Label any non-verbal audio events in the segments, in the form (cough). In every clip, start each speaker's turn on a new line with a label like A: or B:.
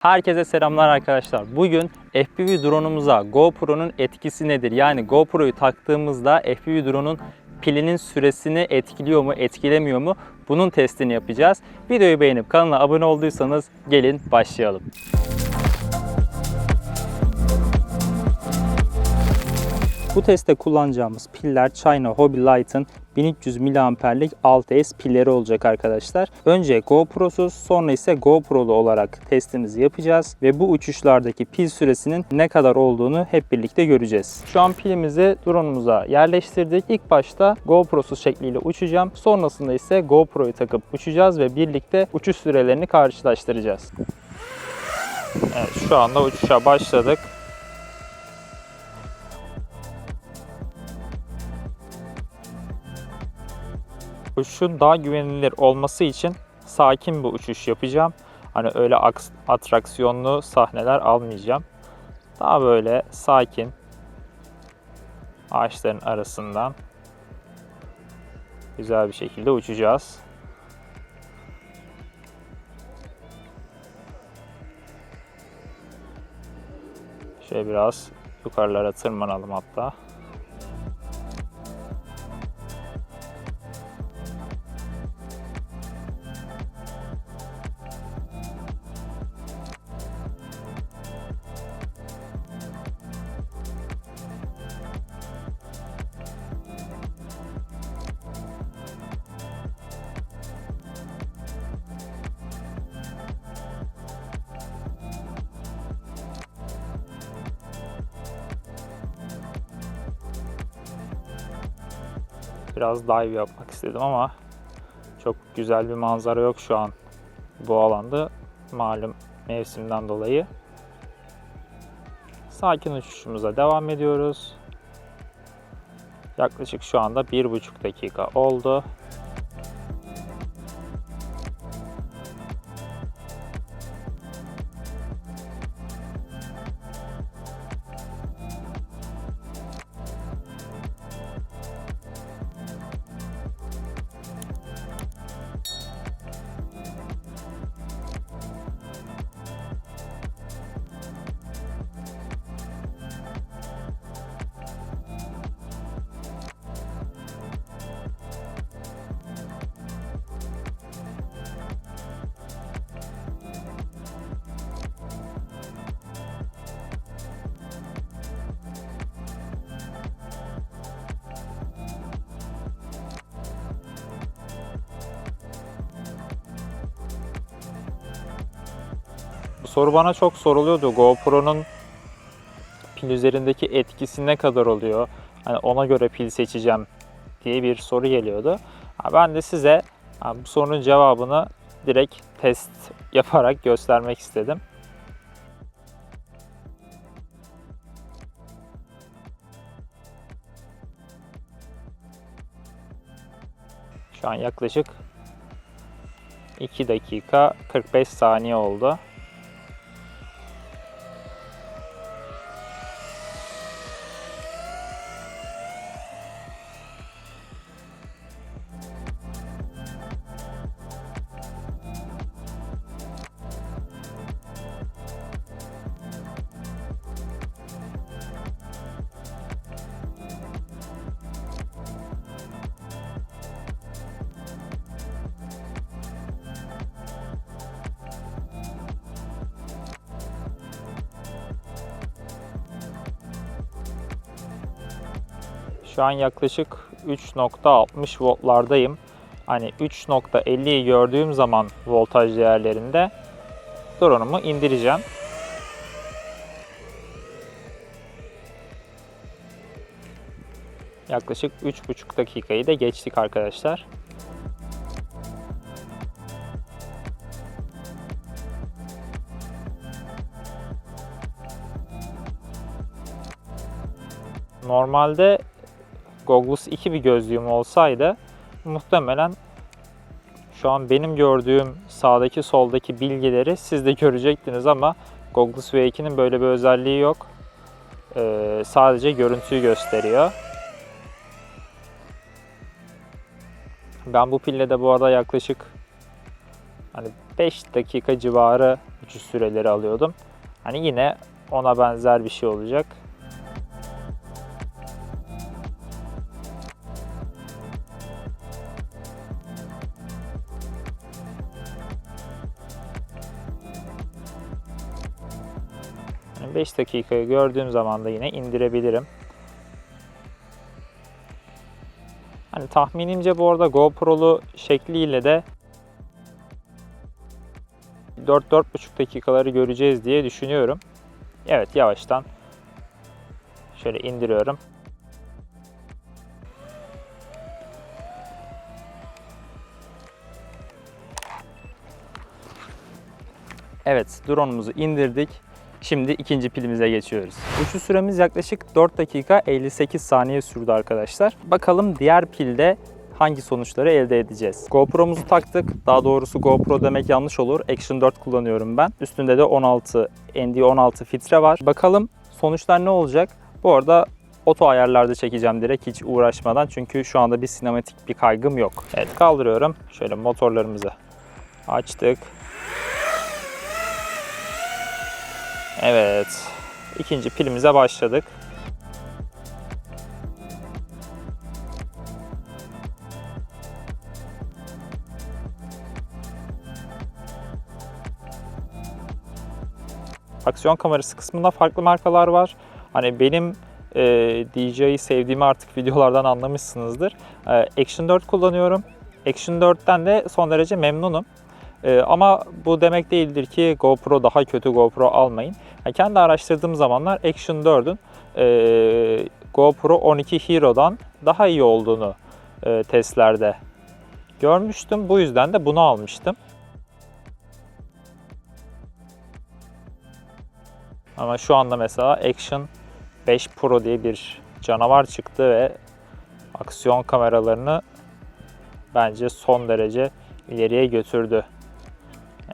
A: Herkese selamlar arkadaşlar. Bugün FPV drone'umuza GoPro'nun etkisi nedir? Yani GoPro'yu taktığımızda FPV drone'un pilinin süresini etkiliyor mu, etkilemiyor mu? Bunun testini yapacağız. Videoyu beğenip kanala abone olduysanız gelin başlayalım. Bu testte kullanacağımız piller China Hobby Light'ın 1300 mAh'lik 6S pilleri olacak arkadaşlar. Önce GoPro'suz sonra ise GoPro'lu olarak testimizi yapacağız ve bu uçuşlardaki pil süresinin ne kadar olduğunu hep birlikte göreceğiz. Şu an pilimizi drone'umuza yerleştirdik. İlk başta GoPro'suz şekliyle uçacağım. Sonrasında ise GoPro'yu takıp uçacağız ve birlikte uçuş sürelerini karşılaştıracağız. Evet, şu anda uçuşa başladık. Uçuşun daha güvenilir olması için sakin bir uçuş yapacağım. Hani öyle aks- atraksiyonlu sahneler almayacağım. Daha böyle sakin ağaçların arasından güzel bir şekilde uçacağız. Şöyle biraz yukarılara tırmanalım hatta. Biraz dive yapmak istedim ama çok güzel bir manzara yok şu an bu alanda. Malum mevsimden dolayı. Sakin uçuşumuza devam ediyoruz. Yaklaşık şu anda bir buçuk dakika oldu. Soru bana çok soruluyordu. GoPro'nun pil üzerindeki etkisi ne kadar oluyor? Hani ona göre pil seçeceğim diye bir soru geliyordu. Ben de size bu sorunun cevabını direkt test yaparak göstermek istedim. Şu an yaklaşık 2 dakika 45 saniye oldu. Şu an yaklaşık 3.60 voltlardayım. Hani 3.50'yi gördüğüm zaman voltaj değerlerinde drone'umu indireceğim. Yaklaşık 3.5 dakikayı da geçtik arkadaşlar. Normalde Goggles 2 bir gözlüğüm olsaydı muhtemelen şu an benim gördüğüm sağdaki soldaki bilgileri siz de görecektiniz ama Goggles V2'nin böyle bir özelliği yok. Ee, sadece görüntüyü gösteriyor. Ben bu pille de bu arada yaklaşık Hani 5 dakika civarı uçuş süreleri alıyordum. Hani yine ona benzer bir şey olacak. 5 dakikayı gördüğüm zaman da yine indirebilirim. Hani tahminimce bu arada GoPro'lu şekliyle de 4-4,5 dakikaları göreceğiz diye düşünüyorum. Evet yavaştan şöyle indiriyorum. Evet drone'umuzu indirdik. Şimdi ikinci pilimize geçiyoruz. Uçuş süremiz yaklaşık 4 dakika 58 saniye sürdü arkadaşlar. Bakalım diğer pilde hangi sonuçları elde edeceğiz. GoPro'muzu taktık. Daha doğrusu GoPro demek yanlış olur. Action 4 kullanıyorum ben. Üstünde de 16 ND16 filtre var. Bakalım sonuçlar ne olacak? Bu arada oto ayarlarda çekeceğim direkt hiç uğraşmadan. Çünkü şu anda bir sinematik bir kaygım yok. Evet kaldırıyorum. Şöyle motorlarımızı açtık. Evet. ikinci pilimize başladık. Aksiyon kamerası kısmında farklı markalar var. Hani benim e, DJI sevdiğimi artık (laughs) videolardan anlamışsınızdır. E, Action 4 kullanıyorum. Action 4'ten de son derece memnunum. Ee, ama bu demek değildir ki GoPro daha kötü GoPro almayın. Yani kendi araştırdığım zamanlar Action 4'ün e, GoPro 12 Hero'dan daha iyi olduğunu e, testlerde görmüştüm. Bu yüzden de bunu almıştım. Ama şu anda mesela Action 5 Pro diye bir canavar çıktı ve aksiyon kameralarını bence son derece ileriye götürdü.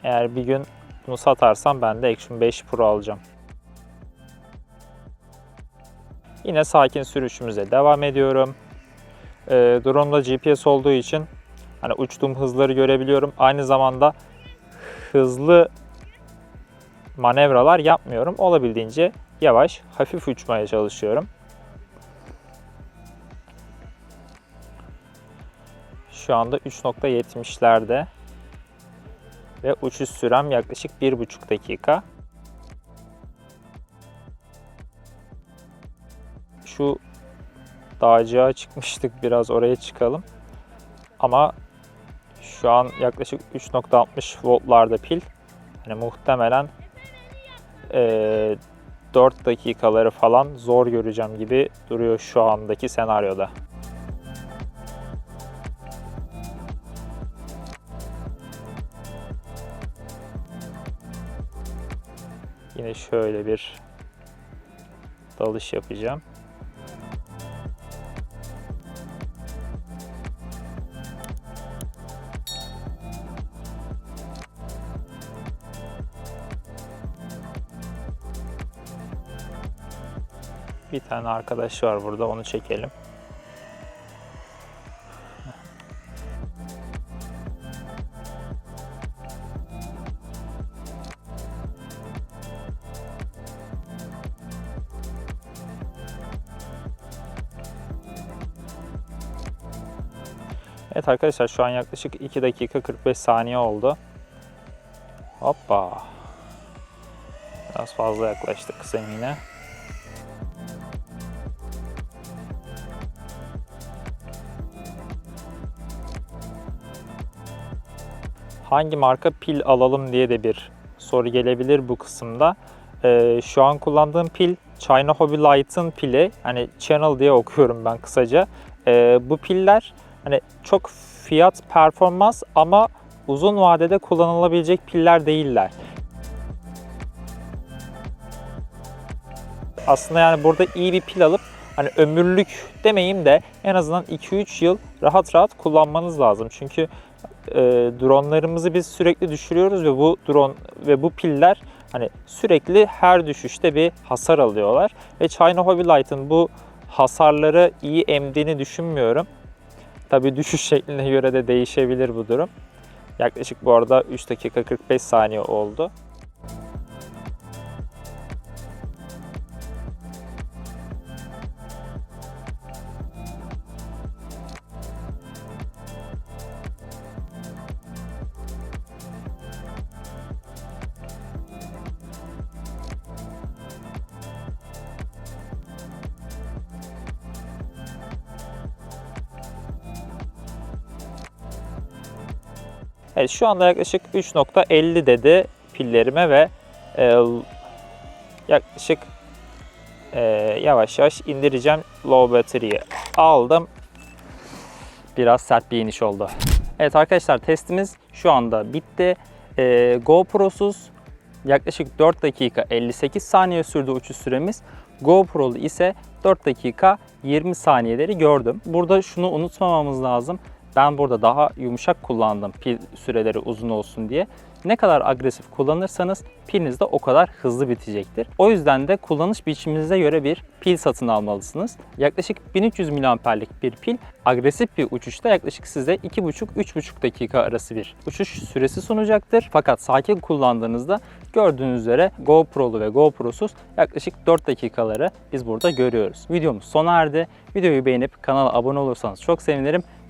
A: Eğer bir gün bunu satarsam ben de Action 5 Pro alacağım. Yine sakin sürüşümüze devam ediyorum. E, drone'da GPS olduğu için hani uçtuğum hızları görebiliyorum. Aynı zamanda hızlı manevralar yapmıyorum. Olabildiğince yavaş, hafif uçmaya çalışıyorum. Şu anda 3.70'lerde ve uçuş sürem yaklaşık 1,5 dakika. Şu dağcığa çıkmıştık biraz oraya çıkalım. Ama şu an yaklaşık 3.60 voltlarda pil. Hani muhtemelen e, 4 dakikaları falan zor göreceğim gibi duruyor şu andaki senaryoda. Şöyle bir dalış yapacağım. Bir tane arkadaş var burada onu çekelim. Evet arkadaşlar şu an yaklaşık 2 dakika 45 saniye oldu. Hoppa. Biraz fazla yaklaştık zemine. Hangi marka pil alalım diye de bir soru gelebilir bu kısımda. Ee, şu an kullandığım pil China Hobby Light'ın pili. Hani Channel diye okuyorum ben kısaca. Ee, bu piller hani çok fiyat performans ama uzun vadede kullanılabilecek piller değiller. Aslında yani burada iyi bir pil alıp hani ömürlük demeyeyim de en azından 2-3 yıl rahat rahat kullanmanız lazım. Çünkü e, dronlarımızı biz sürekli düşürüyoruz ve bu drone ve bu piller hani sürekli her düşüşte bir hasar alıyorlar. Ve China Hobby Light'ın bu hasarları iyi emdiğini düşünmüyorum. Tabii düşüş şekline göre de değişebilir bu durum. Yaklaşık bu arada 3 dakika 45 saniye oldu. Evet şu anda yaklaşık 3.50 dedi pillerime ve e, yaklaşık e, yavaş yavaş indireceğim low battery'yi aldım. Biraz sert bir iniş oldu. Evet arkadaşlar testimiz şu anda bitti. E, GoPro'suz yaklaşık 4 dakika 58 saniye sürdü uçuş süremiz. GoPro'lu ise 4 dakika 20 saniyeleri gördüm. Burada şunu unutmamamız lazım. Ben burada daha yumuşak kullandım pil süreleri uzun olsun diye. Ne kadar agresif kullanırsanız piliniz de o kadar hızlı bitecektir. O yüzden de kullanış biçiminize göre bir pil satın almalısınız. Yaklaşık 1300 mAh'lik bir pil agresif bir uçuşta yaklaşık size 2,5-3,5 dakika arası bir uçuş süresi sunacaktır. Fakat sakin kullandığınızda gördüğünüz üzere GoPro'lu ve GoPro'suz yaklaşık 4 dakikaları biz burada görüyoruz. Videomuz sona erdi. Videoyu beğenip kanala abone olursanız çok sevinirim.